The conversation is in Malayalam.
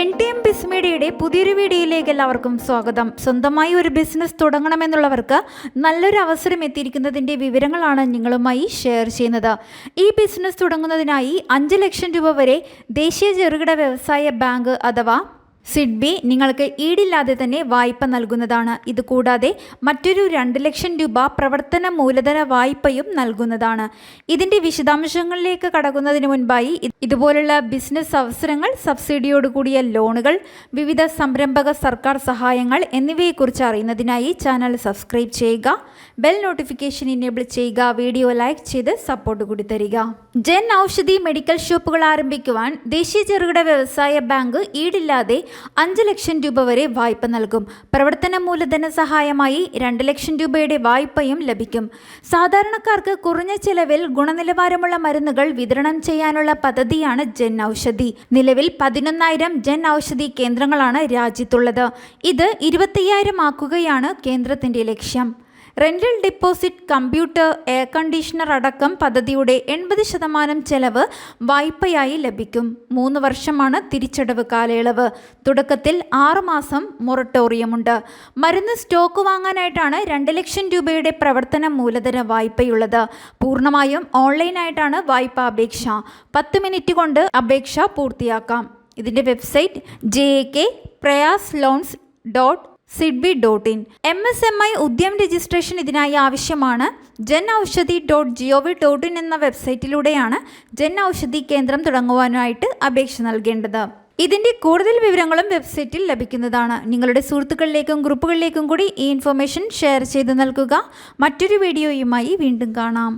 എൻ ടി എം ബിസ് മീഡിയയുടെ പുതിയൊരു വീഡിയോയിലേക്ക് എല്ലാവർക്കും സ്വാഗതം. സ്വന്തമായി ഒരു ബിസിനസ് തുടങ്ങണമെന്നുള്ളവർക്ക് നല്ലൊരു അവസരം എത്തിയിരിക്കുന്നതിന്റെ വിവരങ്ങളാണ് നിങ്ങളുമായി ഷെയർ ചെയ്യുന്നത്. ഈ ബിസിനസ് തുടങ്ങുന്നതിനായി അഞ്ച് ലക്ഷം രൂപ വരെ ദേശീയ ചെറുകിട വ്യവസായ ബാങ്ക് അഥവാ സിഡ്ബി നിങ്ങൾക്ക് ഈടില്ലാതെ തന്നെ വായ്പ നൽകുന്നതാണ്. ഇതുകൂടാതെ മറ്റൊരു രണ്ട് ലക്ഷം രൂപ പ്രവർത്തന മൂലധന വായ്പയും നൽകുന്നതാണ്. ഇതിന്റെ വിശദാംശങ്ങളിലേക്ക് കടക്കുന്നതിന് മുൻപായി ഇതുപോലുള്ള ബിസിനസ് അവസരങ്ങൾ സബ്സിഡിയോടുകൂടിയ ലോണുകൾ വിവിധ സംരംഭക സർക്കാർ സഹായങ്ങൾ എന്നിവയെക്കുറിച്ച് അറിയുന്നതിനായി ചാനൽ സബ്സ്ക്രൈബ് ചെയ്യുക ബെൽ നോട്ടിഫിക്കേഷൻ ഇനേബിൾ ചെയ്യുക വീഡിയോ ലൈക്ക് ചെയ്ത് സപ്പോർട്ട് കൂടി തരിക. ജൻ ഔഷധി മെഡിക്കൽ ഷോപ്പുകൾ ആരംഭിക്കുവാൻ ദേശീയ ചെറുകിട വ്യവസായ ബാങ്ക് ഈടില്ലാതെ അഞ്ച് ലക്ഷം രൂപ വരെ വായ്പ നൽകും. പ്രവർത്തന മൂലധന സഹായമായി രണ്ട് ലക്ഷം രൂപയുടെ വായ്പയും ലഭിക്കും. സാധാരണക്കാർക്ക് കുറഞ്ഞ ചെലവിൽ ഗുണനിലവാരമുള്ള മരുന്നുകൾ വിതരണം ചെയ്യാനുള്ള പദ്ധതിയാണ് ജൻ ഔഷധി നിലവിൽ പതിനൊന്നായിരം ജൻ ഔഷധി കേന്ദ്രങ്ങളാണ് രാജ്യത്തുള്ളത്. ഇത് ഇരുപത്തയ്യായിരം ആക്കുകയാണ് കേന്ദ്രത്തിന്റെ ലക്ഷ്യം. Rental deposit computer air conditioner അടക്കം പദ്ധതിയുടെ എൺപത് ശതമാനം ചെലവ് വായ്പയായി ലഭിക്കും. മൂന്ന് വർഷമാണ് തിരിച്ചടവ് കാലയളവ്. തുടക്കത്തിൽ ആറുമാസം മൊറട്ടോറിയമുണ്ട്. മരുന്ന് സ്റ്റോക്ക് വാങ്ങാനായിട്ടാണ് രണ്ട് ലക്ഷം രൂപയുടെ പ്രവർത്തന മൂലധന വായ്പയുള്ളത്. പൂർണമായും ഓൺലൈനായിട്ടാണ് വായ്പ അപേക്ഷ. പത്ത് മിനിറ്റ് കൊണ്ട് അപേക്ഷ പൂർത്തിയാക്കാം. ഇതിന്റെ website J A K Prayas loans dot SIDBI dot in M S M E Udyam registration ഇതിനായി ആവശ്യമാണ്. Jan Aushadhi dot G O V dot in എന്ന വെബ്സൈറ്റിലൂടെയാണ് ജൻ ഔഷധി കേന്ദ്രം തുടങ്ങുവാനായിട്ട് അപേക്ഷ നൽകേണ്ടത്. ഇതിന്റെ കൂടുതൽ വിവരങ്ങളും വെബ്സൈറ്റിൽ ലഭിക്കുന്നതാണ്. നിങ്ങളുടെ സുഹൃത്തുക്കളിലേക്കും ഗ്രൂപ്പുകളിലേക്കും കൂടി ഈ ഇൻഫർമേഷൻ ഷെയർ ചെയ്ത് നൽകുക. മറ്റൊരു വീഡിയോയുമായി വീണ്ടും കാണാം.